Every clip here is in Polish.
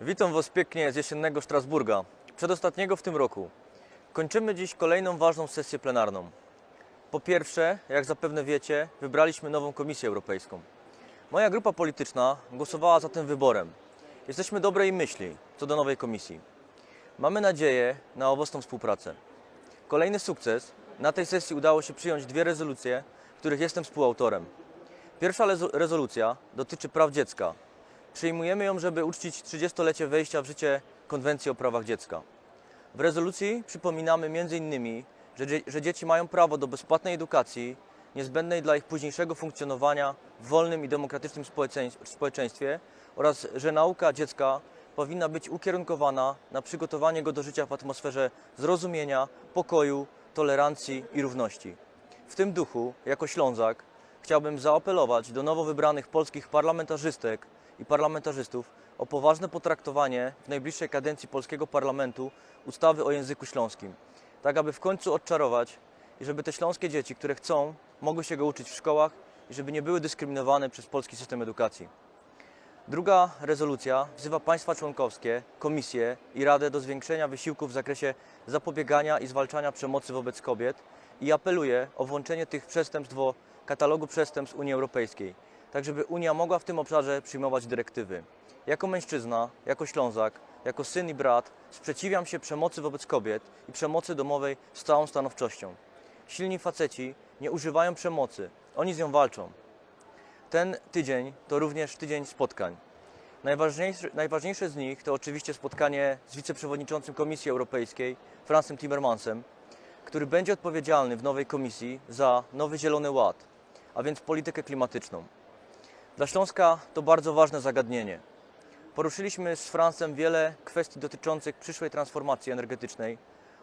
Witam Was pięknie z jesiennego Strasburga, przedostatniego w tym roku. Kończymy dziś kolejną ważną sesję plenarną. Po pierwsze, jak zapewne wiecie, wybraliśmy nową Komisję Europejską. Moja grupa polityczna głosowała za tym wyborem. Jesteśmy dobrej myśli co do nowej komisji. Mamy nadzieję na owocną współpracę. Kolejny sukces. Na tej sesji udało się przyjąć dwie rezolucje, których jestem współautorem. Pierwsza rezolucja dotyczy praw dziecka. Przyjmujemy ją, żeby uczcić 30-lecie wejścia w życie Konwencji o prawach dziecka. W rezolucji przypominamy m.in., że, że dzieci mają prawo do bezpłatnej edukacji, niezbędnej dla ich późniejszego funkcjonowania w wolnym i demokratycznym społeczeństw- społeczeństwie oraz że nauka dziecka powinna być ukierunkowana na przygotowanie go do życia w atmosferze zrozumienia, pokoju, tolerancji i równości. W tym duchu, jako Ślązak, chciałbym zaapelować do nowo wybranych polskich parlamentarzystek i parlamentarzystów o poważne potraktowanie w najbliższej kadencji polskiego parlamentu ustawy o języku śląskim, tak aby w końcu odczarować i żeby te śląskie dzieci, które chcą, mogły się go uczyć w szkołach i żeby nie były dyskryminowane przez polski system edukacji. Druga rezolucja wzywa państwa członkowskie, Komisję i Radę do zwiększenia wysiłków w zakresie zapobiegania i zwalczania przemocy wobec kobiet i apeluje o włączenie tych przestępstw do katalogu przestępstw Unii Europejskiej, tak żeby Unia mogła w tym obszarze przyjmować dyrektywy. Jako mężczyzna, jako Ślązak, jako syn i brat sprzeciwiam się przemocy wobec kobiet i przemocy domowej z całą stanowczością. Silni faceci nie używają przemocy, oni z nią walczą. Ten tydzień to również tydzień spotkań. Najważniejsze, najważniejsze z nich to oczywiście spotkanie z wiceprzewodniczącym Komisji Europejskiej, Fransem Timmermansem, który będzie odpowiedzialny w nowej komisji za nowy Zielony Ład, a więc politykę klimatyczną. Dla Śląska to bardzo ważne zagadnienie. Poruszyliśmy z Fransem wiele kwestii dotyczących przyszłej transformacji energetycznej.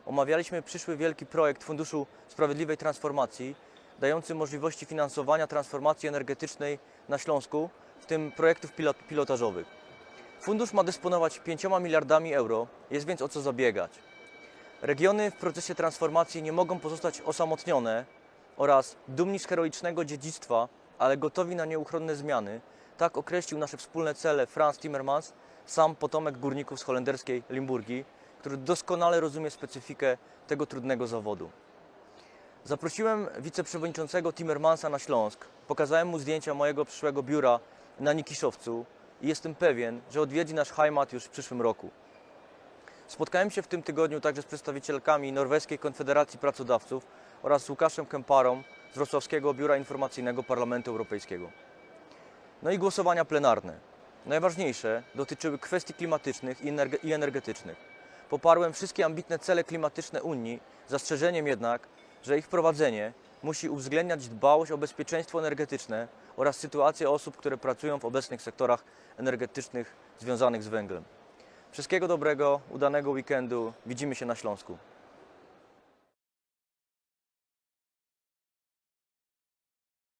Omawialiśmy przyszły wielki projekt Funduszu Sprawiedliwej Transformacji, dający możliwości finansowania transformacji energetycznej na Śląsku, w tym projektów pilot, pilotażowych. Fundusz ma dysponować 5 miliardami euro, jest więc o co zabiegać. Regiony w procesie transformacji nie mogą pozostać osamotnione oraz dumni z heroicznego dziedzictwa, ale gotowi na nieuchronne zmiany. Tak określił nasze wspólne cele Franz Timmermans, sam potomek górników z holenderskiej Limburgii, który doskonale rozumie specyfikę tego trudnego zawodu. Zaprosiłem wiceprzewodniczącego Timmermansa na Śląsk. Pokazałem mu zdjęcia mojego przyszłego biura na Nikiszowcu i jestem pewien, że odwiedzi nasz heimat już w przyszłym roku. Spotkałem się w tym tygodniu także z przedstawicielkami Norweskiej Konfederacji Pracodawców oraz Łukaszem Kemparą z Wrocławskiego Biura Informacyjnego Parlamentu Europejskiego. No i głosowania plenarne. Najważniejsze dotyczyły kwestii klimatycznych i energe- i energetycznych. Poparłem wszystkie ambitne cele klimatyczne Unii, zastrzeżeniem jednak, że ich wprowadzenie musi uwzględniać dbałość o bezpieczeństwo energetyczne oraz sytuację osób, które pracują w obecnych sektorach energetycznych związanych z węglem. Wszystkiego dobrego, udanego weekendu. Widzimy się na Śląsku.